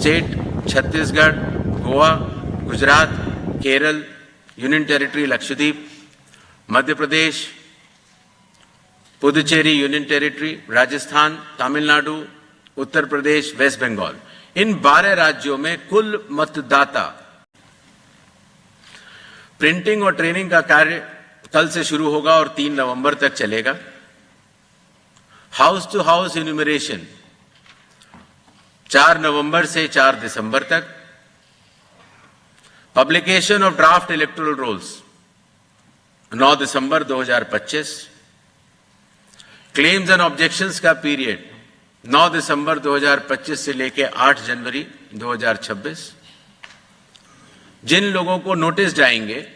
State Chhattisgarh Goa Gujarat Kerala union territory Lakshadweep Madhya Pradesh Puducherry union territory Rajasthan Tamil Nadu Uttar Pradesh West Bengal इन 12 राज्यों में कुल मतदाता printing और training का कार्य कल से शुरू होगा और 3 नवंबर तक चलेगा। हाउस टू हाउस इन्यूमरेशन 4 नवंबर से 4 दिसंबर तक। Publication of draft electoral rolls 9 दिसंबर 2025 क्लेम्स एंड ऑब्जेक्शंस का पीरियड 9 दिसंबर 2025 से लेकर 8 जनवरी 2026 जिन लोगों को नोटिस जाएँगे,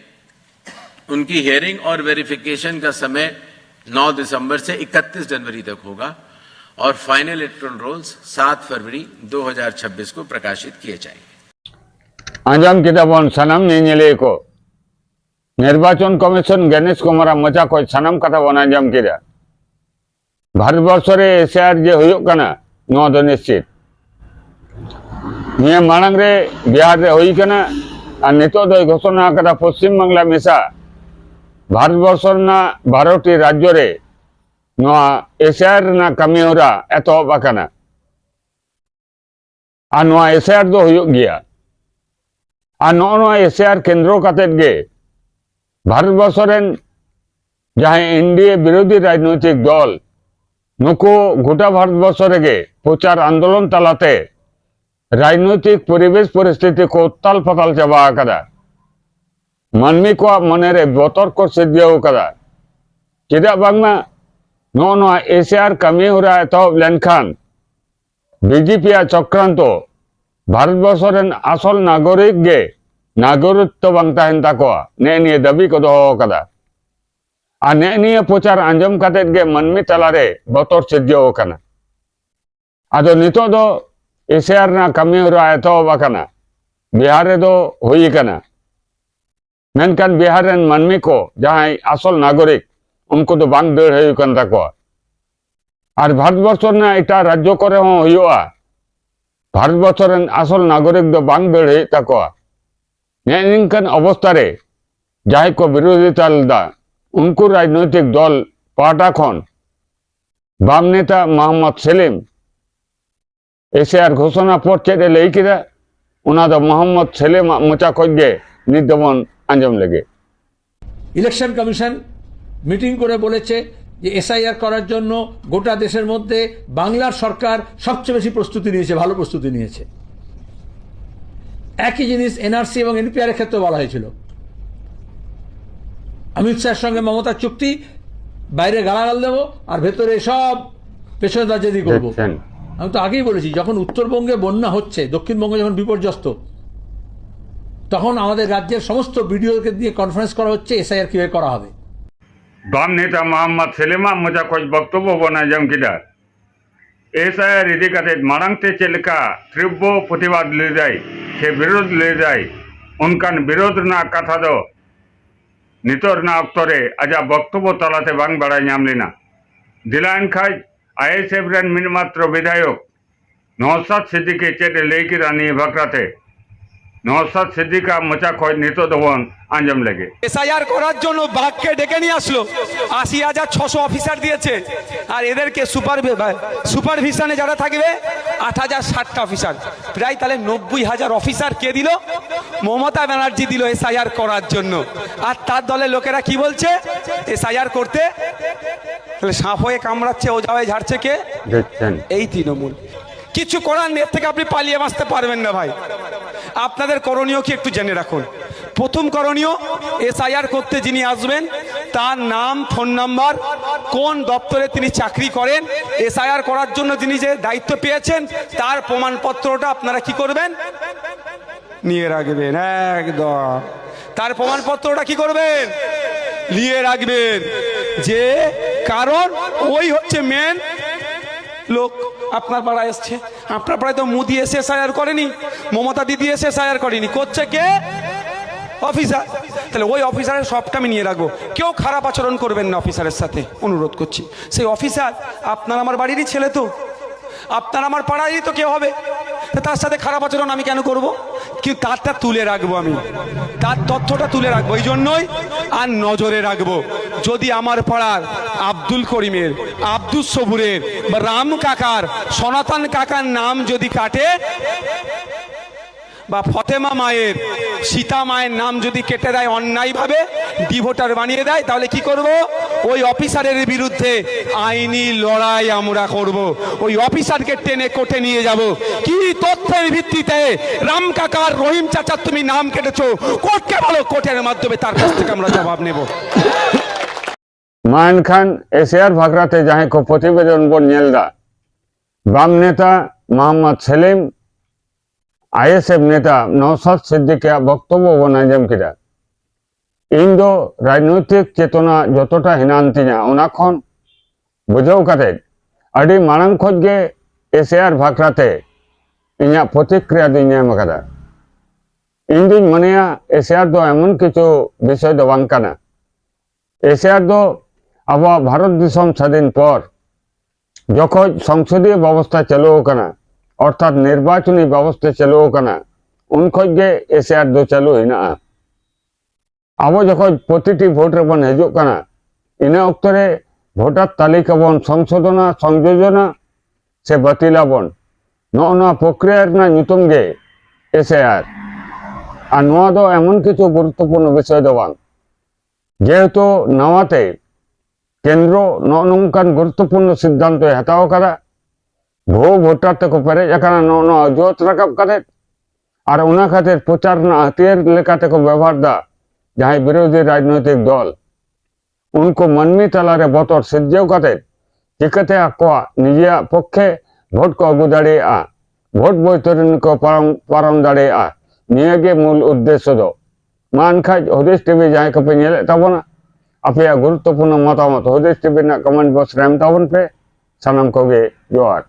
उनकी हियरिंग और वेरिफिकेशन का समय 9 दिसंबर से 31 जनवरी तक होगा। और फाइनल इलेक्ट्रॉन रोल्स 7 फरवरी 2026 को प्रकाशित किए जाएँगे। सनम को निर्वाचन कमिशन गणेश कुमार मचा को सनम कथा बन आज़म के भारतवर्षर एसआर जे हो निश्चित। ये मांग रे बिहार रे नित घोषणा पश्चिम बंगला मिसा। भारतवर्षर ना बारोटी राज्य रे ᱱᱚᱣᱟ ᱮᱥᱮᱭᱟᱨ ᱨᱮᱱᱟᱜ ᱠᱟᱹᱢᱤ ᱦᱚᱨᱟ ᱮᱛᱚᱦᱚᱵ ᱟᱠᱟᱱᱟ ᱟᱨ ᱱᱚᱣᱟ ᱮᱥᱟᱨ ᱫᱚ ᱦᱩᱭᱩᱜ ᱜᱮᱭᱟ ᱟᱨ ᱱᱚᱜᱼᱚ ᱱᱚᱣᱟ ᱮᱥᱮᱭᱟᱨ ᱠᱮᱱᱫᱨᱚ ᱠᱟᱛᱮᱫ ᱜᱮ ᱵᱷᱟᱨᱚᱛᱵᱚᱨᱥᱚ ᱨᱮᱱ ᱡᱟᱦᱟᱸᱭ ᱮᱱᱰᱤᱮ ᱵᱤᱨᱳᱫᱷᱤ ᱨᱟᱡᱽᱱᱳᱭᱛᱤᱠ ᱫᱚᱞ ᱱᱩᱠᱩ ᱜᱚᱴᱟ ᱵᱷᱟᱨᱚᱛᱵᱚᱨᱥᱚ ᱨᱮᱜᱮ ᱯᱨᱚᱪᱟᱨ ᱟᱱᱫᱳᱞᱚᱱ ᱛᱟᱞᱟᱛᱮ রাজনৈতিক ᱯᱚᱨᱤᱵᱮᱥ ᱯᱚᱨᱤᱥᱛᱷᱤᱛᱤ ᱠᱚ উত্তাল পাতাল চাবা আকাদা মানমি কোয়া মনে রে বতর্ক সিদ্ধিও কাদা চেদা বাংমা ᱱᱚᱜᱼᱚ ᱱᱚᱣᱟ ᱮᱥᱤᱭᱟᱨ ᱠᱟᱹᱢᱤᱦᱚᱨᱟ ᱮᱛᱚᱦᱚᱵ ᱞᱮᱱᱠᱷᱟᱱ ᱵᱤᱡᱮᱯᱤᱭᱟᱜ ᱪᱚᱠᱨᱟᱱᱛᱚ ᱵᱷᱟᱨᱚᱛᱵᱚᱨᱥᱚ ᱨᱮᱱ ᱟᱥᱚᱞ ᱱᱟᱜᱚᱨᱤᱠ ᱜᱮ ᱱᱟᱜᱚᱨᱤᱠᱛᱚ ᱵᱟᱝ ᱛᱟᱦᱮᱱ ᱛᱟᱠᱚᱣᱟ ᱱᱮᱜᱼᱮ ᱱᱤᱭᱟᱹ ᱫᱟᱹᱵᱤ ᱠᱚ ᱫᱚᱦᱚ ᱟᱠᱟᱫᱟ ᱟᱨ ᱱᱮᱜᱼᱮ ᱱᱤᱭᱟᱹ ᱯᱨᱚᱪᱟᱨ ᱟᱸᱡᱚᱢ ᱠᱟᱛᱮᱫ ᱜᱮ ᱢᱟᱹᱱᱢᱤ ᱛᱟᱞᱟᱨᱮ ᱵᱚᱛᱚᱨ ᱥᱤᱨᱡᱟᱹᱣ ᱟᱠᱟᱱᱟ ᱟᱫᱚ ᱱᱤᱛᱚᱜ ᱫᱚ ᱮᱥᱤᱭᱟᱨ ᱨᱮᱱᱟᱜ ᱠᱟᱹᱢᱤᱦᱚᱨᱟ ᱮᱛᱚᱦᱚᱵ ᱟᱠᱟᱱᱟ ᱵᱤᱦᱟᱨ ᱨᱮᱫᱚ ᱦᱩᱭ ᱟᱠᱟᱱᱟ ᱢᱮᱱᱠᱷᱟᱱ ᱵᱤᱦᱟᱨ ᱨᱮᱱ ᱢᱟᱹᱱᱢᱤ ᱠᱚ ᱡᱟᱦᱟᱸᱭ ᱟᱥᱚᱞ ᱱᱟᱜᱚᱨᱤᱠ ᱩᱱᱠᱩ ᱫᱚ ᱵᱟᱝ ᱫᱟᱹᱲ ᱦᱩᱭᱩᱜ ᱠᱟᱱ ᱛᱟᱠᱚᱣᱟ ᱟᱨ ᱵᱷᱟᱨᱚᱛᱵᱚᱨᱥᱚ ᱨᱮᱱᱟᱜ ᱮᱴᱟᱜ ᱨᱟᱡᱽᱡᱚ ᱠᱚᱨᱮ ᱦᱚᱸ ᱦᱩᱭᱩᱜᱼᱟ ᱵᱷᱟᱨᱚᱛᱵᱚᱨᱥᱚ ᱨᱮᱱ ᱟᱥᱚᱞ ᱱᱟᱜᱚᱨᱤᱠ ᱫᱚ ᱵᱟᱝ ᱫᱟᱹᱲ ᱦᱩᱭᱩᱜ ᱛᱟᱠᱚᱣᱟ ᱱᱮᱜᱼᱮ ᱱᱤᱝᱠᱟᱱ ᱨᱮ ᱡᱟᱦᱟᱸᱭ ᱠᱚ ᱵᱤᱨᱳধিতা ᱞᱮᱫᱟ ᱩᱱᱠᱩ ᱨᱟᱡᱽᱱᱳᱭᱛᱤᱠ ᱫᱚᱞ ᱯᱟᱦᱴᱟ ᱠᱷᱚᱱ ᱵᱟᱢ ᱱᱮᱛᱟ মোহাম্মদ সেলিম এসে ᱟᱨ ᱜᱷᱳᱥᱚᱱᱟ ᱯᱚᱨ ᱪᱮᱫ ᱮ ᱞᱟᱹᱭ ᱠᱮᱫᱟ ᱚᱱᱟ ᱫᱚ ᱢᱚᱦᱚᱢᱢᱚᱫ সেলিᱢᱟᱜ ᱢᱚᱪᱟ ᱠᱷᱚᱡ ᱜᱮ ᱱᱤᱛ ᱫᱚᱵᱚᱱ ᱟᱸᱡᱚᱢ ᱞᱮᱜᱮ ইলেকশন কমিশন মিটিং করে বলেছে যে এসআইআর করার জন্য গোটা দেশের মধ্যে বাংলার সরকার সবচেয়ে বেশি প্রস্তুতি নিয়েছে ভালো প্রস্তুতি নিয়েছে। একই জিনিস এনআরসি এবং এনপিআর এর ক্ষেত্রে বলা হয়েছিল। অমিত শাহের সঙ্গে মমতার চুক্তি বাইরে গালাগাল দেবো আর ভেতরে সব পেছনে দার্জাদি করব। আমি তো আগেই বলেছি যখন উত্তরবঙ্গে বন্যা হচ্ছে দক্ষিণবঙ্গে যখন বিপর্যস্ত তখন আমাদের রাজ্যের সমস্ত বিডিওকে দিয়ে কনফারেন্স করা হচ্ছে এসআইআর কীভাবে করা হবে। বাম নেতা মোহাম্মদ সেলিমা মুজাকজ বক্তব্য বনা জমকিদার এসআই ইদি কাতে মারাংতে চেলকা তীব্র প্রতিবাদ লে যায়, সে বিরোধ লে যায়, উনকান বিরোধ না কথা দো নিতর না অক্তরে আজা বক্তব্য তলাতে বাং বেড়ায় নামলি না দিলায়ন খাজ আইএসএফ রেন মিনমাত্র বিধায়ক নওসাদ সিদ্দিকে চেটে লেইকি রানী ভাকরাতে। নওসাদ সিদ্দিকা মোচা খোঁজ নিতোগ দবন আঞ্জাম লেগে। এসআইআর করার জন্য বাঘকে ডেকে নিয়ে আসলো। আশি হাজার ছশো অফিসার দিয়েছে। আর এদেরকে সুপার সুপারভিশনে যারা থাকবে আট হাজার ষাটটা অফিসার। প্রায় তাহলে নব্বই হাজার অফিসার কে দিল? মমতা ব্যানার্জি দিল এসআইআর করার জন্য। আর তার দলের লোকেরা কি বলছে? এসআইআর করতে। তাহলে সাঁপ হয়ে কামড়াচ্ছে ওঝা হয়ে ঝাড়ছে কে? এই তৃণমূল। কিছু করার এর থেকে আপনি পালিয়ে বাঁচতে পারবেন না ভাই। আপনাদের করণীয় কি একটু জেনে রাখুন। প্রথম করণীয়, এসআইআর করতে যিনি আসবেন, তার নাম, ফোন নাম্বার, কোন দপ্তরে তিনি চাকরি করেন, এসআইআর করার জন্য তিনি যে দায়িত্ব পেয়েছেন, তার প্রমাণপত্রটা আপনারা কি করবেন? নিয়ে রাখবেন, একদম। তার প্রমাণপত্রটা কি করবেন? নিয়ে রাখবেন। যে কারণ, ওই হচ্ছে মেন লোক আপনার পাড়ায় এসছে। আপনার পাড়ায় তো মোদি এসে এসআইআর করেনি, মমতা দিদি এসে এসআইআর করেনি। করছে কে? অফিসার। তাহলে ওই অফিসারের সবটা আমি নিয়ে রাখব। কেউ খারাপ আচরণ করবেন না অফিসারের সাথে, অনুরোধ করছি। সেই অফিসার, আপনার আমার বাড়িরই ছেলে তো। আপনার আমার পাড়ারই তো কেউ হবে। তার সাথে খারাপ আচরণ আমি কেন করব? কিন্তু তারটা তুলে রাখব আমি। তার তথ্যটা তুলে রাখব, এই জন্যই আর নজরে রাখব। যদি আমার পাড়ার আব্দুল করিমের আব্দুল সবুরের বা রাম কাকার, সনাতন কাকার নাম যদি কাটে বা ফতেমা মায়ের, সীতা মায়ের নাম যদি কেটে দেয় অন্যায়ভাবে, ডিভোটার বানিয়ে দেয়, তাহলে কি করব? ওই অফিসারের বিরুদ্ধে আইনি লড়াই আমরা করব। ওই অফিসারকে টেনে কোটে নিয়ে যাব। কি তথ্যের ভিত্তিতে রাম কাকার রহিম চাচার তুমি নাম কেটেছো? কোর্টকে বলো কোর্টের মাধ্যমে তার কাছ থেকে আমরা জবাব নেব। মায়ন খান এশিয়ার ভাগরাতে যাহে প্রতিবেদন বন নেলদা। বাম নেতা মোহাম্মদ সেলিম আইএসএফ নেতা নৌসাদ সিদ্দিকিয়া বক্তব্য ও নাইজামকিরা ইন্দো রাজনৈতিক চেতনা যতটা হিনান্তিনা ওনা খন বুঝাও কাতে আডি মারাং খোঁজগে এসিয়ার ভাকরাতে ইয়া প্রতিক্রিয়া দিন নেম কাদা ইন্দিন মনেয়া এসিয়ার দো এমন কিছু বিষয় দো বাংকানা এসিয়ার দো আবহাওয়া ভারত দিশম স্বাধীন পর যখন সংসদীয় ব্যবস্থা চালু কানা অর্থাৎ নির্বাচনী ব্যবস্থা চালু કના ઉનખોજ જે એસીઆર દો ચાલુ હેના આવો જખોજ પ્રતિટી ભોટ રેબન હેજો કના ઇને અક્તરે ভোটার তালিকা বন, সংশোধনা, সংযোজনা, সে বাতিলাবন নয়া প্রক্রিয়ার না নিতম গে এসে আর আর নয় এমন কিছু গুরুত্বপূর্ণ বিষয় দেওয়ান। যেহেতু নওয়াতে কেন্দ্র নয় নকান গুরুত্বপূর্ণ সিদ্ধান্ত হাতাও করা ભોગ હોટાતક પરેજકરનો નો જોતરક કરે আর ওনা খাতের প্রচার না তের লেখা থেকে ব্যবহার দা যাহাই বিরোধী রাজনৈতিক দল। উনকো মনমি তালারে বতর সিদ্ধেও কাতে চিকাতে আকোয়া নিজেয়া পক্ষে ভোট কো আগু দাঁড়িয়ে আ, ভোট বৈতরণ কো পারম পারম দাঁড়িয়ে আ নিয়ে গে মূল উদ্দেশ্য দো। মান খাজ হদেশ টিভি যাই কপে নেলে তাবনা আপেয়া গুরুত্বপূর্ণ মতামত হদেশ টিভি না কমেন্ট বক্স রেম তাবন পে। সানাম কোগে, জোয়ার।